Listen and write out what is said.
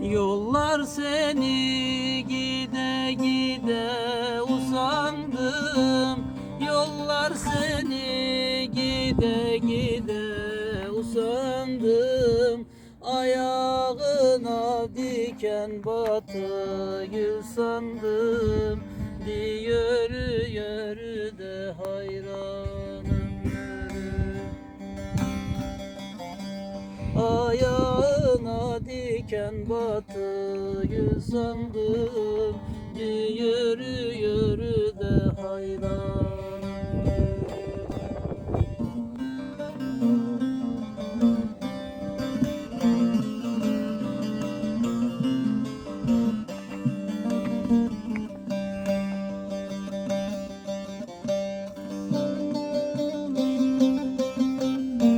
Yollar seni gide gide usandım. Yollar seni gide gide usandım. Ayağına diken batı gül sandım. Bir yürü de hayranım yürü Diken batı gül sandım